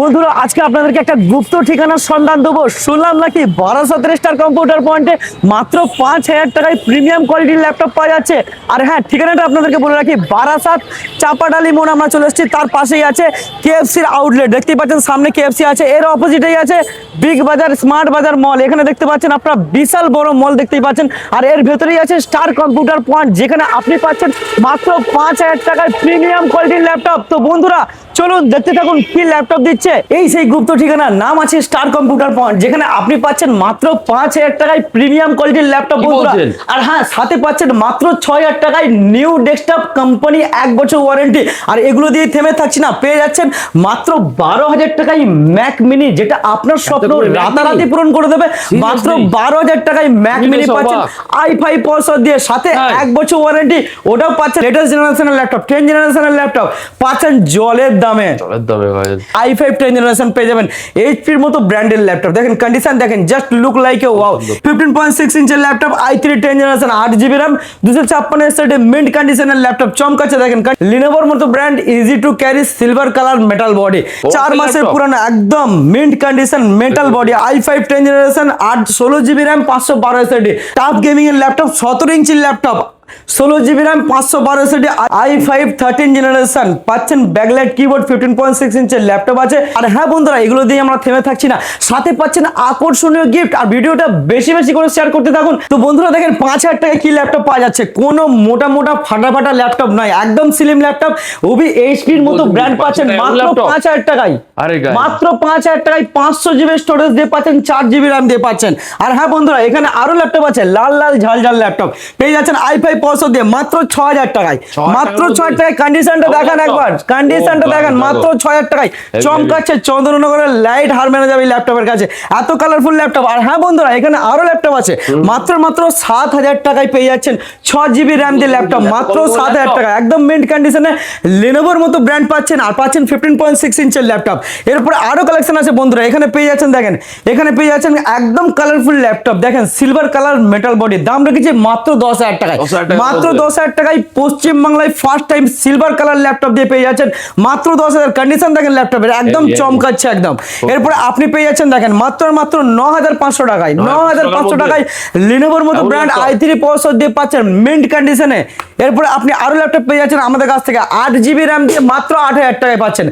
বন্ধুরা, আজকে আপনাদেরকে একটা গুপ্ত ঠিকানার সন্ধান দেবো। শুনলাম নাকি বারাসাত স্টার কম্পিউটার পয়েন্টে মাত্র পাঁচ হাজার টাকায় প্রিমিয়াম কোয়ালিটির ল্যাপটপ পাওয়া যাচ্ছে। আর হ্যাঁ ঠিকানাটা আপনাদেরকে বলে রাখি, বারাসাত, চাপাডালি মোড় আমরা চলে এসেছি, তার পাশেই আছে কেএফসির আউটলেট দেখতে পাচ্ছেন, সামনে কেএফসি আছে, এর অপোজিটেই আছে বিগ বাজার স্মার্ট বাজার মল এখানে দেখতে পাচ্ছেন আপনারা বিশাল বড় মল দেখতেই পাচ্ছেন। আর এর ভেতরেই আছে স্টার কম্পিউটার পয়েন্ট যেখানে আপনি পাচ্ছেন মাত্র পাঁচ হাজার টাকায় প্রিমিয়াম কোয়ালিটির ল্যাপটপ তো বন্ধুরা চলুন দেখতে থাকুন কি ল্যাপটপ দিচ্ছে। এই সেই গুপ্ত ঠিকানা নাম আছে স্টার কম্পিউটার পয়েন্ট যেখানে আপনি পাচ্ছেন মাত্র পাঁচ হাজার টাকায় প্রিমিয়াম কোয়ালিটির ল্যাপটপ? আর হ্যাঁ সাথে পাচ্ছেন মাত্র ছয় হাজার টাকায় নিউ ডেস্কটপ কোম্পানি এক বছর ওয়ারেন্টি আর এগুলো দিয়ে থেমে থাকছি না পেয়ে যাচ্ছেন মাত্র বারো হাজার টাকায় ম্যাক মিনি যেটা আপনার স্বপ্ন রাতারাতি পূরণ করে দেবে। মাত্র বারো হাজার টাকায় ম্যাক মিনি পাচ্ছেন আই ফাই প্রসেসর দিয়ে সাথে হ্যাঁ। এক বছর ওয়ারেন্টি ওটাও পাচ্ছেন লেটেস্ট জেনারেশনের ল্যাপটপ টেন জেনারেশনের ল্যাপটপ পাচ্ছেন জলের দামে। জলের দামে ভাই। আই ফাইভ টেন জেনারেশন পেয়ে যাবেন এইচপির মতো ব্র্যান্ডের ল্যাপটপ দেখেন কন্ডিশন দেখেন just look like a wow fifteen point six ইঞ্চের laptop i three ten generation আট জিবি র্যাম দুশো ছাপ্পান্ন এসএডি মিন্ট কন্ডিশনের ল্যাপটপ চমকাচ্ছে দেখেন লিনোভোর মতো brand easy to carry silver colour metal body চার মাসের? পুরানো একদম mint condition metal body i five ten generation আট ষোলো জিবি র্যাম পাঁচশো বারো এসএডি টাফ গেমিং এর ল্যাপটপ সতেরো ইঞ্চির ল্যাপটপ ষোলো জিবি র্যাম পাঁচশো বারো SSD i five thirteen generation পাচ্ছেন backlight keyboard fifteen point six ইঞ্চের laptop আছে। আর হ্যাঁ বন্ধুরা এগুলো দিয়ে আমরা থেমে থাকছি না। সাথে পাচ্ছেন আকর্ষণীয় গিফট আর ভিডিওটা বেশি বেশি করে শেয়ার করতে থাকুন। তো বন্ধুরা দেখেন পাঁচ হাজার টাকায় কি ল্যাপটপ পাওয়া যাচ্ছে? কোনো মোটা মোটা ফাটা ফাটা ল্যাপটপ নয় একদম স্লিম ল্যাপটপ ওবি এইচপির মতো ব্র্যান্ড পাচ্ছেন মাত্র পাঁচ হাজার টাকায়। মাত্র পাঁচ হাজার টাকায় পাঁচশো জিবি স্টোরেজ দিয়ে পাচ্ছেন চার জিবি র্যাম দিয়ে পাচ্ছেন। আর হ্যাঁ বন্ধুরা এখানে আরও ল্যাপটপ আছে লাল লাল ঝাল ঝাল ল্যাপটপ পেয়ে যাচ্ছেন আই ফাইভ পয়সা দিয়ে মাত্র ছ হাজার টাকায় মাত্র ছ হাজার টাকায় কন্ডিশনটা দেখান একবার। কন্ডিশনটা দেখেন মাত্র ছ হাজার টাকায়। চমকাচ্ছে চন্দ্রনগরের লাইট হার মেনে যাবে ল্যাপটপের কাছে। এত কালারফুল ল্যাপটপ আর হ্যাঁ বন্ধুরা এখানে আরও ল্যাপটপ আছে। মাত্র মাত্র সাত হাজার টাকায় পেয়ে যাচ্ছেন ছ জিবি র্যাম দিয়ে ল্যাপটপ মাত্র সাত হাজার? টাকা একদম মিন্ট কন্ডিশনে লেনোভোর মতো ব্র্যান্ড পাচ্ছেন। আর পাচ্ছেন ফিফটিন পয়েন্ট সিক্স ইঞ্চের ল্যাপটপ এরপরে আরও কালেকশন আছে বন্ধুরা। এখানে পেয়ে যাচ্ছেন দেখেন। এখানে পেয়ে যাচ্ছেন একদম কালারফুল ল্যাপটপ দেখেন সিলভার কালার মেটাল বডি দাম রেখেছে মাত্র দশ হাজার টাকায়। 10,000 টাকার মাত্র দশ হাজার টাকায় পশ্চিমবাংলায় first time silver colour laptop দিয়ে পেয়ে যাচ্ছেন। মাত্র দশ হাজার কন্ডিশন দেখেন ল্যাপটপের একদম। চমকাচ্ছে একদম। এরপরে আপনি পেয়ে যাচ্ছেন দেখেন মাত্র মাত্র ন হাজার পাঁচশো টাকায় ন হাজার পাঁচশো টাকায় লিনোভোর মতো ব্র্যান্ড আই থ্রি প্রসেসর দিয়ে পাচ্ছেন মিন্ট কন্ডিশনে এরপরে আপনি আরও ল্যাপটপ পেয়ে যাচ্ছেন আমাদের কাছ থেকে আট জিবি র্যাম দিয়ে মাত্র আট হাজার টাকায় পাচ্ছেন।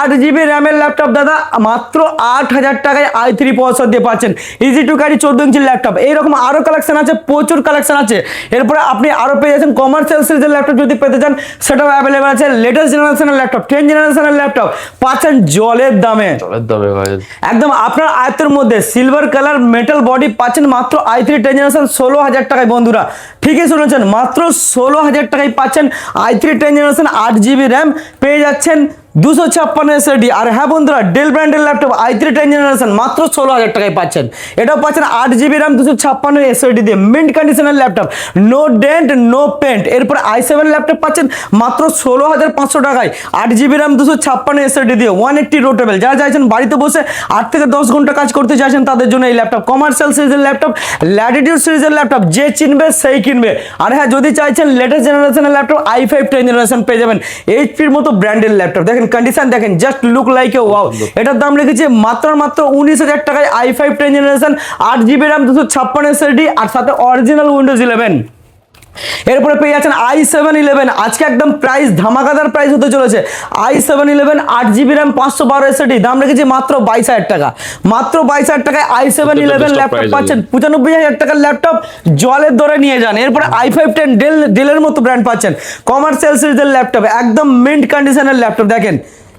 আট জিবি র্যামের ল্যাপটপ দাদা মাত্র আট হাজার টাকায় আই থ্রি প্রসেসর দিয়ে পাচ্ছেন। ইজি টু ক্যারি চোদ্দ ইঞ্চির ল্যাপটপ এইরকম আরও কালেকশন আছে প্রচুর কালেকশন আছে। এরপরে আপনি আরও পেয়ে যাচ্ছেন কমার্শিয়াল সিরিজের ল্যাপটপ যদি পেতে চান সেটাও অ্যাভেলেবেল আছে। লেটেস্ট জেনারেশনের ল্যাপটপ টেন জেনারেশনের ল্যাপটপ পাচ্ছেন জলের দামে। জলের দামে ভাই। একদম আপনার আয়তের মধ্যে সিলভার কালার মেটাল বডি পাচ্ছেন মাত্র আই থ্রি টেন জেনারেশন ষোলো হাজার টাকায় বন্ধুরা। ঠিকই শুনেছেন মাত্র ষোলো হাজার টাকায় পাচ্ছেন আই থ্রি টেন জেনারেশন আট জিবি র্যাম পেয়ে যাচ্ছেন দুশো ছাপ্পান্ন এসএডি আর হ্যাঁ বন্ধুরা ডেল ব্র্যান্ডের laptop i three ten generation মাত্র ষোলো হাজার টাকায় পাচ্ছেন। এটাও পাচ্ছেন আট জিবি র্যাম দুশো ছাপ্পান্ন এসএডি দিয়ে। মিন্ট কন্ডিশনের laptop no dent no paint এরপর আই সেভেন ল্যাপটপ পাচ্ছেন মাত্র ষোলো হাজার পাঁচশো টাকায়। আট জিবি র্যাম দুশো ছাপ্পান্ন এসএডি দিয়ে ওয়ান এইট্টি রোটেবল যারা চাইছেন বাড়িতে বসে আট থেকে দশ ঘণ্টা কাজ করতে চাইছেন, তাদের জন্য এই ল্যাপটপ কমার্শিয়াল সিরিজের ল্যাপটপ ল্যাটিটিউড সিরিজের ল্যাপটপ যে চিনবে সেই কিনবে। আর হ্যাঁ যদি চাইছেন লেটেস্ট জেনারেশনের laptop i five ten generation পেয়ে যাবেন। এইচপির মতো ব্র্যান্ডের ল্যাপটপ দেখেন কন্ডিশন দেখেন just look like a wow এটার দাম রেখেছে মাত্র মাত্র উনিশ হাজার টাকায় আই ফাইভ টেন জেনারেশন আট জিবি র্যাম দুশো ছাপ্পান্ন এসএসডি আর সাথে অরিজিনাল উইন্ডোজ ইলেভেন এরপরে পেয়ে যাচ্ছেন আই সেভেন ইলেভেন আজকে একদম প্রাইস ধামাকাদার প্রাইস হতে চলেছে। আই সেভেন ইলেভেন আট জিবি র্যাম পাঁচশো বারো এসএডি দাম রেখেছি মাত্র বাইশ হাজার টাকা। মাত্র বাইশ হাজার টাকায় আই সেভেন ইলেভেন ল্যাপটপ পাচ্ছেন। পঁচানব্বই হাজার টাকার ল্যাপটপ জলের দরে নিয়ে যান। এরপরে আই ফাইভ টেন ডেল ডেলের মতো ব্র্যান্ড পাচ্ছেন। কমার্শিয়াল সিরিজের ল্যাপটপ একদম মিন্ট কন্ডিশনের ল্যাপটপ দেখেন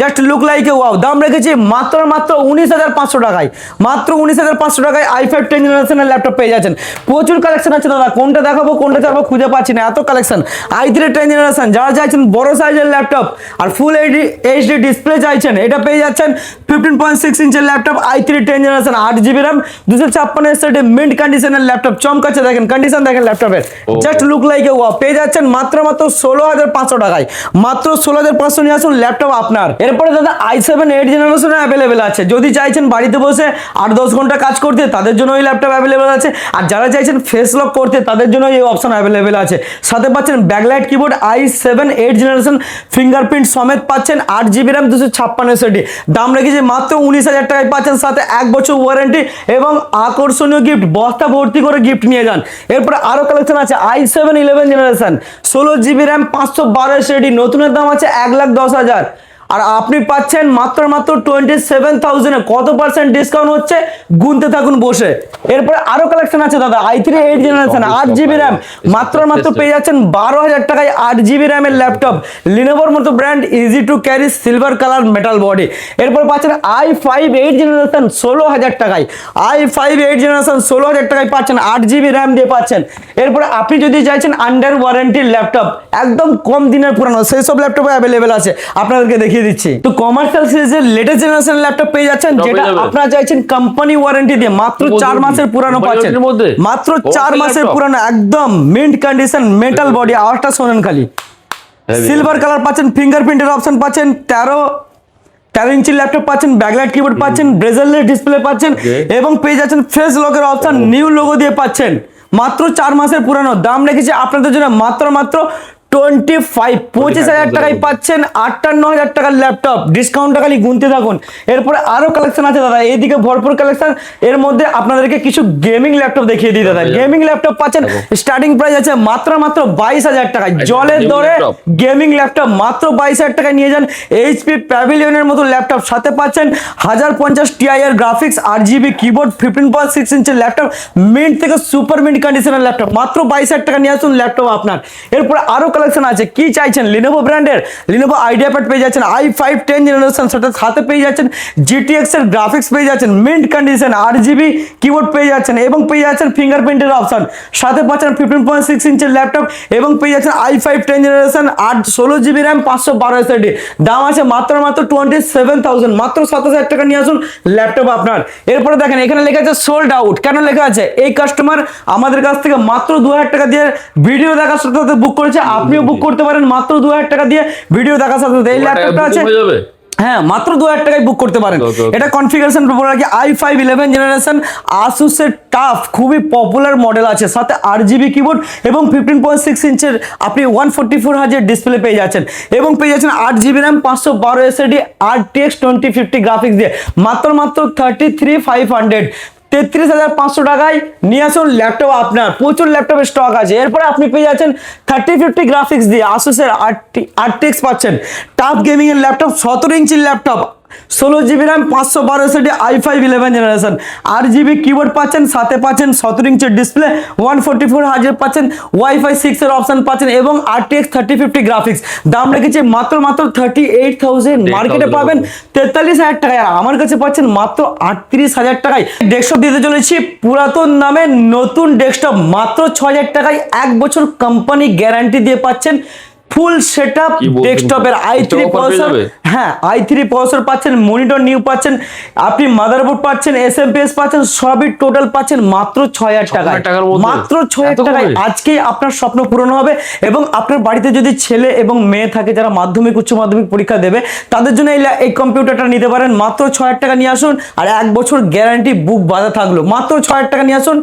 just look like a wow দাম রেখেছি মাত্র মাত্র উনিশ হাজার পাঁচশো টাকায়। মাত্র উনিশ হাজার পাঁচশো টাকায় আই ফাইভ টেন জেনারেশনের ল্যাপটপ পেয়ে যাচ্ছেন। প্রচুর কালেকশন আছে দাদা। কোনটা দেখাবো কোনটা চাবো খুঁজে পাচ্ছি না। এত collection i three ten generation যারা চাইছেন বড় সাইজের ল্যাপটপ আর ফুল এইচডি এইচডি ডিসপ্লে চাইছেন এটা পেয়ে যাচ্ছেন fifteen point six ইঞ্চের laptop i three ten generation আট জিবি র্যাম দুশো ছাপ্পান্ন এসএডি মিন্ট কন্ডিশনের ল্যাপটপ চমকাচ্ছে দেখেন কন্ডিশন দেখেন ল্যাপটপের জাস্ট লুক লাইক এ ওয়া পেয়ে যাচ্ছেন মাত্র মাত্র ষোলো হাজার পাঁচশো টাকায়। মাত্র ষোলো হাজার পাঁচশো নিয়ে আসুন ল্যাপটপ আপনার। এরপরে দাদা আই সেভেন এইট জেনারেশনে অ্যাভেলেবেল আছে। যদি চাইছেন বাড়িতে বসে আট দশ ঘণ্টা কাজ করতে, তাদের জন্য এই ল্যাপটপ অ্যাভেলেবেল আছে। আর যারা চাইছেন ফেস লক করতে, তাদের জন্য এই অপশন অ্যাভেলেবেল আছে। সাথে পাচ্ছেন backlight keyboard i seven eight generation fingerprint সমেত পাচ্ছেন আট জিবি র্যাম দুশো ছাপ্পান্ন এসএডি দাম রেখেছে মাত্র উনিশ হাজার টাকায় পাচ্ছেন। সাথে এক বছর ওয়ারেন্টি এবং আকর্ষণীয় গিফট বস্তা ভর্তি করে গিফট নিয়ে যান। এরপরে আরও কালেকশন আছে আই সেভেন ইলেভেন জেনারেশন ষোলো জিবি র্যাম পাঁচশো বারো এসএডি নতুনের দাম আছে এক লাখ দশ হাজার। আর আপনি পাচ্ছেন মাত্র মাত্র টোয়েন্টি সেভেন থাউজেন্ডে কত পার্সেন্ট ডিসকাউন্ট হচ্ছে? গুনতে থাকুন বসে। এরপরে আরও কালেকশন আছে দাদা আই থ্রি এইট জেনারেশন আট জিবি র্যাম মাত্র মাত্র পেয়ে যাচ্ছেন বারো হাজার টাকায় আট জিবি র্যামের ল্যাপটপ লিনোভোর মতো brand easy to carry silver colour metal body এরপর পাচ্ছেন আই ফাইভ এইট জেনারেশন ষোলো হাজার টাকায়। আই ফাইভ এইট জেনারেশন ষোলো হাজার টাকায় পাচ্ছেন আট জিবি র্যাম দিয়ে পাচ্ছেন। এরপরে আপনি যদি চাইছেন আন্ডার ওয়ারেন্টির ল্যাপটপ একদম কম দিনের পুরানো সেই সব ল্যাপটপ অ্যাভেলেবেল আছে। আপনাদেরকে দেখিয়ে দিচ্ছি। তো কমার্শিয়াল সিরিজের লেটেস্ট জেনারেশন ল্যাপটপ পেয়ে যাচ্ছেন যেটা আপনারা চাইছেন কোম্পানি ওয়ারেন্টি দিয়ে মাত্র কি বলছেন চার মাসের পুরানো পাচ্ছেন? মাত্র ও, চার মাসের laptop? পুরানো একদম মিন্ট কন্ডিশন মেটাল বডি আওয়াজটা শোনেন খালি। সিলভার কালার পাচ্ছেন ফিঙ্গারপ্রিন্টের অপশন পাচ্ছেন তেরো তেরো ইঞ্চি ল্যাপটপ পাচ্ছেন ব্যাকলাইট কিবোর্ড পাচ্ছেন ব্রেজারলেস ডিসপ্লে পাচ্ছেন এবং পেয়ে যাচ্ছেন ফেস লকের অপশন নিউ লোগো দিয়ে পাচ্ছেন। মাত্র চার মাসের পুরানো দাম রেখেছে আপনাদের জন্য মাত্র মাত্র টোয়েন্টি ফাইভ পঁচিশ হাজার টাকায় পাচ্ছেন আটান্ন হাজার টাকার ল্যাপটপ ডিসকাউন্টটা খালি গুনতে থাকুন। এরপরে আরও কালেকশন আছে দাদা। এইদিকে ভরপুর কালেকশন এর মধ্যে আপনাদেরকে কিছু গেমিং ল্যাপটপ দেখিয়ে দিই দাদা। গেমিং ল্যাপটপ পাচ্ছেন। স্টার্টিং প্রাইস আছে মাত্র মাত্র বাইশ হাজার টাকায়। জলের gaming দরে গেমিং ল্যাপটপ মাত্র বাইশ হাজার টাকায় নিয়ে যান। এইচপি প্যাভিলিয়নের মতো ল্যাপটপ সাথে পাচ্ছেন হাজার পঞ্চাশ টিআই এর গ্রাফিক্স আর GB keyboard fifteen point six ইঞ্চের laptop mint থেকে সুপার মিন্ট কন্ডিশনের ল্যাপটপ মাত্র বাইশ হাজার টাকা নিয়ে আসুন ল্যাপটপ আপনার। এরপর আরও কালেকশন আছে, কি চাইছেন? লিনোভো ব্র্যান্ডের লিনোভো আইডিয়া প্যাড পেয়ে যাচ্ছেন আই ফাইভ টেন জেনারেশন সেটা সাথে পেয়ে যাচ্ছেন জিটিএক্স এর গ্রাফিক্স পেয়ে যাচ্ছেন mint condition R GB keyboard পেয়ে যাচ্ছেন এবং পেয়ে যাচ্ছেন ফিঙ্গারপ্রিন্টের অপশন সাথে পাচ্ছেন ফিফটিন পয়েন্ট সিক্স ইঞ্চের ল্যাপটপ এবং পেয়ে যাচ্ছেন আই ফাইভ টেন জেনারেশন আট ষোলো জিবি র্যাম পাঁচশো বারো এসএডি দাম আছে মাত্র মাত্র টোয়েন্টি সেভেন থাউজেন্ড মাত্র সাতাশ হাজার টাকা নিয়ে আসুন ল্যাপটপ আপনার। এরপরে দেখেন, এখানে লেখা আছে সোল্ড আউট কেন লেখা আছে? এই কাস্টমার আমাদের কাছ থেকে মাত্র দু হাজার টাকা দিয়ে ভিডিও দেখার সাথে বুক করেছে আপনিও বুক করতে পারেন মাত্র দু হাজার টাকা দিয়ে ভিডিও দেখার সাথে এই ল্যাপটপটা আছে। হ্যাঁ মাত্র দু হাজার টাকায় বুক করতে পারেন. এটা কনফিগারেশন বলে রাখি আই ফাইভ ইলেভেন জেনারেশন আসুসের টাফ খুবই পপুলার মডেল আছে। সাথে আট জিবি কিবোর্ড এবং ফিফটিন পয়েন্ট সিক্স ইঞ্চের আপনি ওয়ান ফোর্টি ফোর হাজার ডিসপ্লে পেয়ে যাচ্ছেন। এবং পেয়ে যাচ্ছেন আট জিবি র্যাম পাঁচশো বারো এসএডি আর টিএক্স টোয়েন্টি ফিফটি গ্রাফিক্স দিয়ে। মাত্র মাত্র থার্টি থ্রি ফাইভ হান্ড্রেড তেত্রিশ হাজার পাঁচশো টাকায় নিয়ে আসুন ল্যাপটপ আপনার। প্রচুর ল্যাপটপের স্টক আছে। এরপরে আপনি পেয়ে যাচ্ছেন থার্টি ফিফটি গ্রাফিক্স দিয়ে আসুসের আর্টিক্স পাচ্ছেন। টাফ গেমিংয়ের ল্যাপটপ সতেরো ইঞ্চির ল্যাপটপ ষোলো জিবি র্যাম পাঁচশো বারো SSD i five eleven generation আট জিবি কিবোর্ড পাচ্ছেন সাথে পাচ্ছেন সতেরো ইঞ্চের ডিসপ্লে ওয়ান ফোর্টি ফোর হাজার পাচ্ছেন ওয়াইফাই সিক্স এর অপশন পাচ্ছেন এবং আরটিএক্স থার্টি ফিফটি গ্রাফিক্স দাম রেখেছে মাত্র মাত্র থার্টি এইট থাউজেন্ড মার্কেটে পাবেন তেতাল্লিশ হাজার টাকায় আর আমার কাছে পাচ্ছেন মাত্র আটত্রিশ হাজার টাকায়। ডেস্কটপ দিতে চলেছি পুরাতন নামে নতুন ডেস্কটপ মাত্র ছ হাজার টাকায় এক বছর কোম্পানি গ্যারান্টি দিয়ে পাচ্ছেন ফুল সেট আপ কি বলছেন? ডেস্কটপের আই থ্রি প্রসেসর হ্যাঁ আই থ্রি প্রসেসর পাচ্ছেন মনিটর নিউ পাচ্ছেন আপনি মাদারবোর্ড পাচ্ছেন এস এম পাচ্ছেন সবই টোটাল পাচ্ছেন মাত্র ছয় হাজার টাকায়। মাত্র ছয় এত হাজার টাকায়। কমে? আজকেই আপনার স্বপ্ন পূরণ হবে এবং আপনার বাড়িতে যদি ছেলে এবং মেয়ে থাকে যারা মাধ্যমিক উচ্চ মাধ্যমিক পরীক্ষা দেবে তাদের জন্য এই এই কম্পিউটারটা নিতে পারেন। মাত্র ছয় হাজার টাকা নিয়ে আসুন আর এক বছর গ্যারান্টি বুক বাধা থাকল। মাত্র ছয় হাজার টাকা নিয়ে আসুন।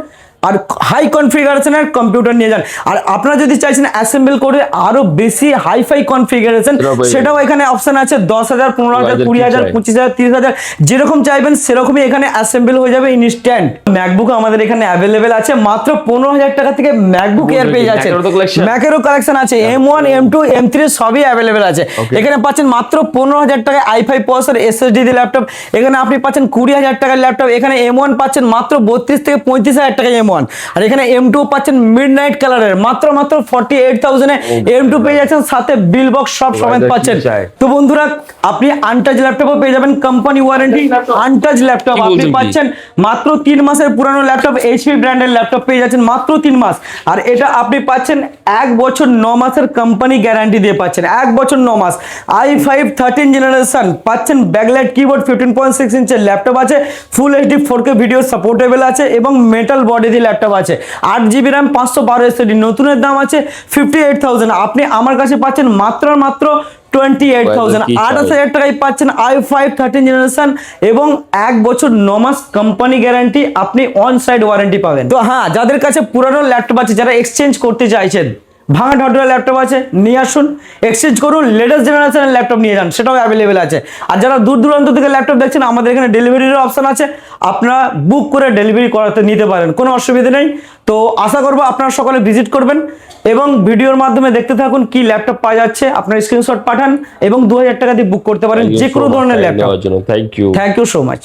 আর হাই কনফিগারেশনের কম্পিউটার নিয়ে যান। আর আপনারা যদি চাইছেন অ্যাসেম্বল করে আরও বেশি হাইফাই কনফিগারেশন সেটাও এখানে অপশন আছে দশ হাজার পনেরো হাজার কুড়ি হাজার পঁচিশ হাজার তিরিশ হাজার যেরকম চাইবেন সেরকমই এখানে অ্যাসেম্বল হয়ে যাবে ইনস্ট্যান্ট ম্যাকবুক আমাদের এখানে অ্যাভেলেবেল আছে মাত্র পনেরো হাজার টাকা থেকে ম্যাকবুক এয়ার পেয়ে Mac-এরও ম্যাকেরও কালেকশন আছে M one M two M three সবই অ্যাভেলেবেল আছে। এখানে পাচ্ছেন মাত্র পনেরো হাজার টাকায় আই ফাইভ প্রসেসর এসএসডি দিয়ে ল্যাপটপ এখানে আপনি পাচ্ছেন কুড়ি হাজার টাকার ল্যাপটপ এখানে এম ওয়ান পাচ্ছেন মাত্র বত্রিশ থেকে পঁয়ত্রিশ হাজার টাকায় এম ওয়ান আর এখানে এম টু পাচ্ছেন মিড নাইট কালারের মাত্র মাত্র ফর্টি এইট থাউজেন্ডে এম টু পেয়ে যাচ্ছেন সাথে বিল বক্স সব সমেত পাচ্ছেন। তো বন্ধুরা আপনি আনটাচ ল্যাপটপও পেয়ে যাবেন কোম্পানি ওয়ারেন্টি আনটাচ ল্যাপটপ আপনি পাচ্ছেন মাত্র তিন মাসের পুরানো ল্যাপটপ এইচপি ব্র্যান্ডের ল্যাপটপ পেয়ে যাচ্ছেন মাত্র তিন মাস। আর এটা আপনি পাচ্ছেন এক বছর ন মাসের কোম্পানি গ্যারান্টি দিয়ে পাচ্ছেন। এক বছর ন মাস। আই ফাইভ থার্টিন জেনারেশন পাচ্ছেন backlight keyboard fifteen point six ইঞ্চের laptop আছে। Full HD four K video supportable আছে এবং মেটাল বডি দিয়ে ল্যাপটপ আছে। আট জিবি র্যাম পাঁচশো বারো এসএডি নতুনের দাম আছে ফিফটি এইট থাউজেন্ড আপনি আমার কাছে পাচ্ছেন মাত্র মাত্র টোয়েন্টি এইট থাউজেন্ড আঠাশ হাজার টাকায় পাচ্ছেন আই ফাইভ থার্টিন জেনারেশন এবং এক বছর ন মাস কোম্পানি গ্যারান্টি আপনি অন সাইড ওয়ারেন্টি পাবেন। তো হ্যাঁ যাদের কাছে পুরানো ল্যাপটপ আছে যারা এক্সচেঞ্জ করতে চাইছেন ভাঙা ঢটরা ল্যাপটপ আছে নিয়ে আসুন। এক্সচেঞ্জ করুন লেটেস্ট জেনারেশনের ল্যাপটপ নিয়ে যান সেটাও অ্যাভেলেবেল আছে। আর যারা দূর দূরান্ত থেকে ল্যাপটপ দেখছেন আমাদের এখানে ডেলিভারিরও অপশন আছে। আপনারা বুক করে ডেলিভারি করাতে নিতে পারেন কোনো অসুবিধা নেই। তো আশা করব আপনারা সকলে ভিজিট করবেন এবং ভিডিওর মাধ্যমে দেখতে থাকুন কি ল্যাপটপ পাওয়া যাচ্ছে। আপনার স্ক্রিনশট পাঠান এবং দু হাজার টাকা দিয়ে বুক করতে পারেন যে কোনো ধরনের laptop thank you thank you so much